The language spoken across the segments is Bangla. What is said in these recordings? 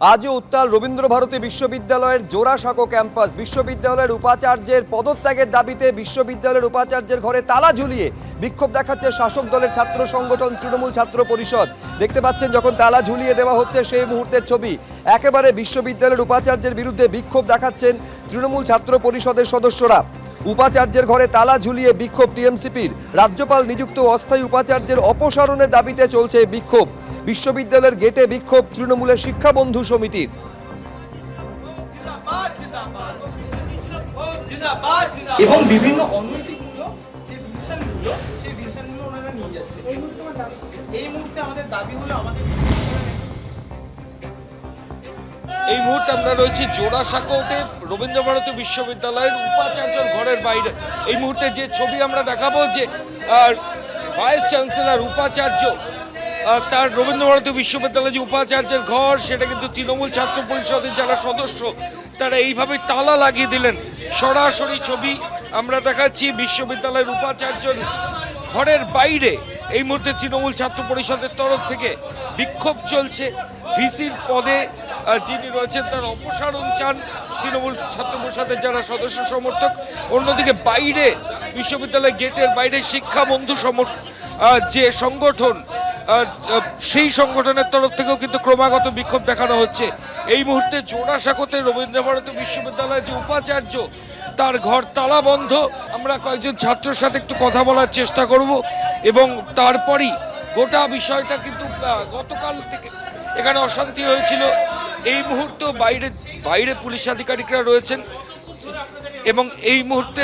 আজও উত্তাল রবীন্দ্রভারতী বিশ্ববিদ্যালয়ের জোড়াসাঁকো ক্যাম্পাস। বিশ্ববিদ্যালয়ের উপাচার্যের পদত্যাগের দাবিতে বিশ্ববিদ্যালয়ের উপাচার্যের ঘরে তালা ঝুলিয়ে বিক্ষোভ দেখাচ্ছে শাসক দলের ছাত্র সংগঠন তৃণমূল ছাত্র পরিষদ। দেখতে পাচ্ছেন যখন তালা ঝুলিয়ে দেওয়া হচ্ছে সেই মুহূর্তের ছবি। একেবারে বিশ্ববিদ্যালয়ের উপাচার্যের বিরুদ্ধে বিক্ষোভ দেখাচ্ছেন তৃণমূল ছাত্র পরিষদের সদস্যরা। উপাচার্যের ঘরে তালা ঝুলিয়ে বিক্ষোভ টিএমসিপির। রাজ্যপাল নিযুক্ত অস্থায়ী উপাচার্যের অপসারণের দাবিতে চলছে বিক্ষোভ। বিশ্ববিদ্যালয়ের গেটে বিক্ষোভ তৃণমূলের শিক্ষা বন্ধু সমিতির। জিন্দাবাদ জিন্দাবাদ জিন্দাবাদ জিন্দাবাদ এবং বিভিন্ন অনৈতিকমূলক যে ডিসিশনগুলো সেই ডিসিশনগুলো ওনারা নিয়ে যাচ্ছে। এই মুহূর্তে আমাদের দাবি হলো আমাদের বিশ্ববিদ্যালয়ের একজন এই মুহূর্তে আমরা রয়েছি জোড়াসাঁকোতে রবীন্দ্রভারতী বিশ্ববিদ্যালয়ের উপাচার্যর ঘরের বাইরে। এই মুহূর্তে যে ছবি আমরা দেখাবো যে আহ, ভাইস চ্যান্সেলর উপাচার্য তার রবীন্দ্রভারতী বিশ্ববিদ্যালয়ের যে উপাচার্যের ঘর সেটা কিন্তু তৃণমূল ছাত্র পরিষদের যারা সদস্য তারা এইভাবে তালা লাগিয়ে দিলেন। সরাসরি ছবি আমরা দেখাচ্ছি বিশ্ববিদ্যালয়ের উপাচার্যর ঘরের বাইরে। এই মুহূর্তে তৃণমূল ছাত্র পরিষদের তরফ থেকে বিক্ষোভ চলছে। ভিসির পদে যিনি রয়েছেন তার অপসারণ চান তৃণমূল ছাত্র পরিষদের যারা সদস্য সমর্থক। অন্যদিকে বাইরে বিশ্ববিদ্যালয় গেটের বাইরে শিক্ষা বন্ধু সমর আহ, যে সংগঠন সেই সংগঠনের তরফ থেকেও কিন্তু ক্রমাগত বিক্ষোভ দেখানো হচ্ছে। এই মুহূর্তে জোড়াসাঁকোতে রবীন্দ্রভারতী বিশ্ববিদ্যালয়ের যে উপাচার্য, তার ঘর তালা বন্ধ। আমরা কয়েকজন ছাত্রের সাথে একটু কথা বলার চেষ্টা করব এবং তারপরই গোটা বিষয়টা কিন্তু গতকাল থেকে এখানে অশান্তি হয়েছিল। এই মুহূর্তেও বাইরে বাইরে পুলিশ আধিকারিকরা রয়েছেন এবং এই মুহূর্তে,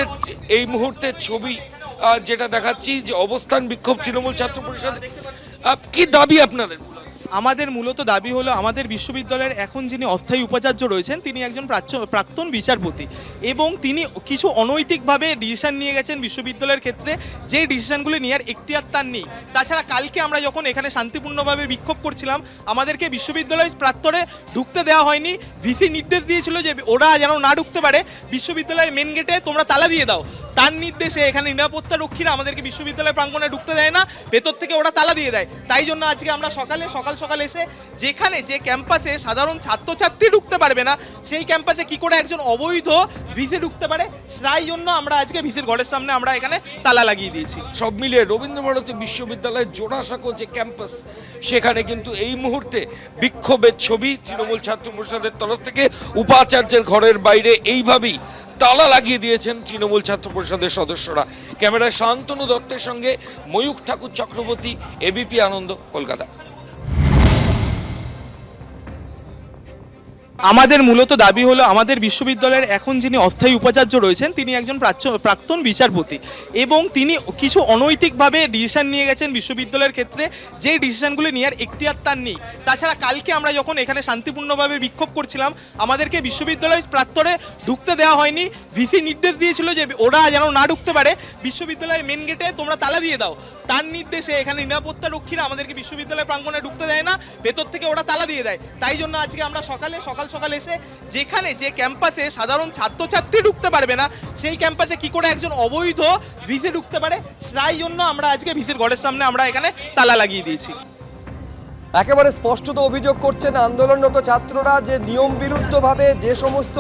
এই মুহূর্তের ছবি যেটা দেখাচ্ছি যে অবস্থান বিক্ষোভ তৃণমূল ছাত্র পরিষদ কি দাবি আপনাদের আমাদের মূলত দাবি হলো আমাদের বিশ্ববিদ্যালয়ের এখন যিনি অস্থায়ী উপাচার্য রয়েছেন, তিনি একজন প্রাক্তন বিচারপতি এবং তিনি কিছু অনৈতিকভাবে ডিসিশন নিয়ে গেছেন বিশ্ববিদ্যালয়ের ক্ষেত্রে, যে ডিসিশনগুলি নেওয়ার এখতিয়ার তার নেই। তাছাড়া কালকে আমরা যখন এখানে শান্তিপূর্ণভাবে বিক্ষোভ করছিলাম, আমাদেরকে বিশ্ববিদ্যালয় প্রাত্তরে ঢুকতে দেওয়া হয়নি। ভিসি নির্দেশ দিয়েছিল যে ওরা যেন না ঢুকতে পারে। বিশ্ববিদ্যালয়ের মেন গেটে তোমরা তালা দিয়ে দাও। তার নির্দেশে এখানে নিরাপত্তা রক্ষীরা আমাদেরকে বিশ্ববিদ্যালয় প্রাঙ্গণে ঢুকতে দেয় না, ভেতর থেকে ওরা তালা দিয়ে দেয়। তাই জন্য আজকে আমরা সকালে, সকাল সকাল এসে যেখানে যে ক্যাম্পাসে সাধারণ ছাত্রছাত্রী ঢুকতে পারবে না, সেই ক্যাম্পাসে কি করে একজন অবৈধ ভিসি ঢুকতে পারে তাই জন্য আমরা আজকে ভিসির ঘরের সামনে আমরা এখানে তালা লাগিয়ে দিয়েছি। সব মিলিয়ে রবীন্দ্রভারতী বিশ্ববিদ্যালয়ের জোড়াসাঁকো যে ক্যাম্পাস, সেখানে কিন্তু এই মুহূর্তে বিক্ষোভের ছবি তৃণমূল ছাত্র পরিষদের তরফ থেকে উপাচার্যের ঘরের বাইরে এইভাবেই তালা লাগিয়ে দিয়েছেন তৃণমূল ছাত্র পরিষদের সদস্যরা। ক্যামেরায় শান্তনু দত্তের সঙ্গে ময়ূক ঠাকুর চক্রবর্তী, এবিপি আনন্দ, কলকাতা। আমাদের মূলত দাবি হলো, আমাদের বিশ্ববিদ্যালয়ের এখন যিনি অস্থায়ী উপাচার্য রয়েছেন, তিনি একজন প্রাক্তন বিচারপতি এবং তিনি কিছু অনৈতিকভাবে ডিসিশন নিয়ে গেছেন বিশ্ববিদ্যালয়ের ক্ষেত্রে, যে ডিসিশনগুলি নেওয়ার এখতিয়ার তার নেই। তাছাড়া কালকে আমরা যখন এখানে শান্তিপূর্ণভাবে বিক্ষোভ করছিলাম, আমাদেরকে বিশ্ববিদ্যালয় প্রাত্তরে ঢুকতে দেওয়া হয়নি। ভিসি নির্দেশ দিয়েছিল যে ওরা যেন না ঢুকতে পারে। বিশ্ববিদ্যালয়ের মেন গেটে তোমরা তালা দিয়ে দাও। তার নির্দেশে এখানে নিরাপত্তা রক্ষীরা আমাদেরকে বিশ্ববিদ্যালয় প্রাঙ্গণে ঢুকতে দেয় না, ভেতর থেকে ওরা তালা দিয়ে দেয়। তাই জন্য আজকে আমরা সকালে সকাল সকাল এসে যেখানে যে ক্যাম্পাসে সাধারণ ছাত্রছাত্রী ঢুকতে পারবে না, সেই ক্যাম্পাসে কি করে একজন অবৈধ ভিসে ঢুকতে পারে? তাই জন্য আমরা আজকে ভিসের ঘরের সামনে আমরা এখানে তালা লাগিয়ে দিয়েছি। একেবারে স্পষ্টত অভিযোগ করছেন আন্দোলনরত ছাত্ররা যে নিয়ম বিরুদ্ধভাবে যে সমস্ত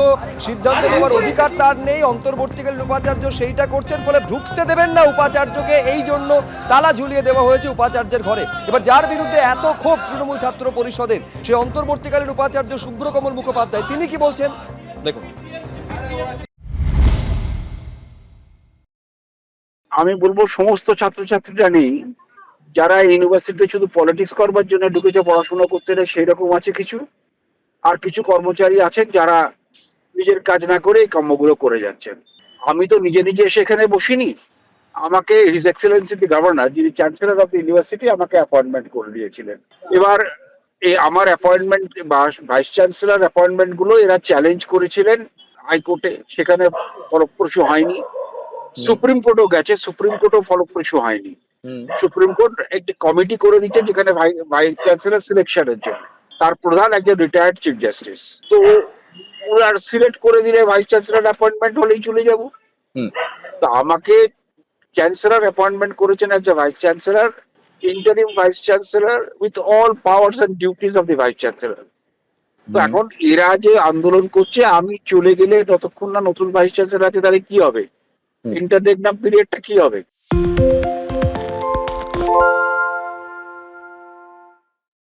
সিদ্ধান্ত নেওয়ার অধিকার তার নেই অন্তর্বর্তীকালীন উপাচার্য সেইটা করছেন ফলে ঢুকতে দেবেন না উপাচার্যকে এই জন্য তালা ঝুলিয়ে দেওয়া হয়েছে উপাচার্যের ঘরে। এবার যার বিরুদ্ধে এত ক্ষোভ তৃণমূল ছাত্র পরিষদের সেই অন্তর্বর্তীকালীন উপাচার্য শুভ্রকমল মুখোপাধ্যায় তিনি কি বলছেন? দেখুন। আমি বলব সমস্ত ছাত্রছাত্রীরা নেই। যারা ইউনিভার্সিটিতে শুধু পলিটিক্স করবার জন্য ঢুকেছে পড়াশোনা করতে না সেই রকম আছে কিছু? আর কিছু কর্মচারী আছেন যারা নিজের কাজ না করে এই কর্মগুলো করে যাচ্ছেন? আমি তো নিজে নিজে এসে এখানে বসিনি। আমাকে হিজ এক্সেলেন্সি দি গভর্নর যিনি চ্যান্সেলর অফ দ্য ইউনিভার্সিটি আমাকে অ্যাপয়েন্টমেন্ট করে দিয়েছিলেন। এবার এই আমার অ্যাপয়েন্টমেন্ট ভাইস চ্যান্সেলর অ্যাপয়েন্টমেন্টগুলো এরা চ্যালেঞ্জ করেছিলেন হাইকোর্টে। সেখানে ফলপ্রসূ হয়নি। সুপ্রিম কোর্টও গেছে সুপ্রিম কোর্টও ফলপ্রসূ হয়নি। সুপ্রিম কোর্ট একটি কমিটি করে দিচ্ছে যেখানে ভাইস চ্যান্সেলর সিলেকশনের জন্য। তার প্রধান একজন রিটায়ার্ড চিফ জাস্টিস তো ওরা সিলেক্ট করে দিলে ভাইস চ্যান্সেলর অ্যাপয়েন্টমেন্ট হলেই চলে যাব। তো আমাকে চ্যান্সেলর অ্যাপয়েন্টমেন্ট করেছেন as a vice chancellor interim vice chancellor with all powers and duties of the vice chancellor তো এখন এরা যে আন্দোলন করছে আমি চলে গেলে যতক্ষণ না নতুন ভাইস চ্যান্সেলর আছে তাহলে কি হবে? ইন্টারনেট ইন্টারনেট পিরিয়ডটা কি হবে?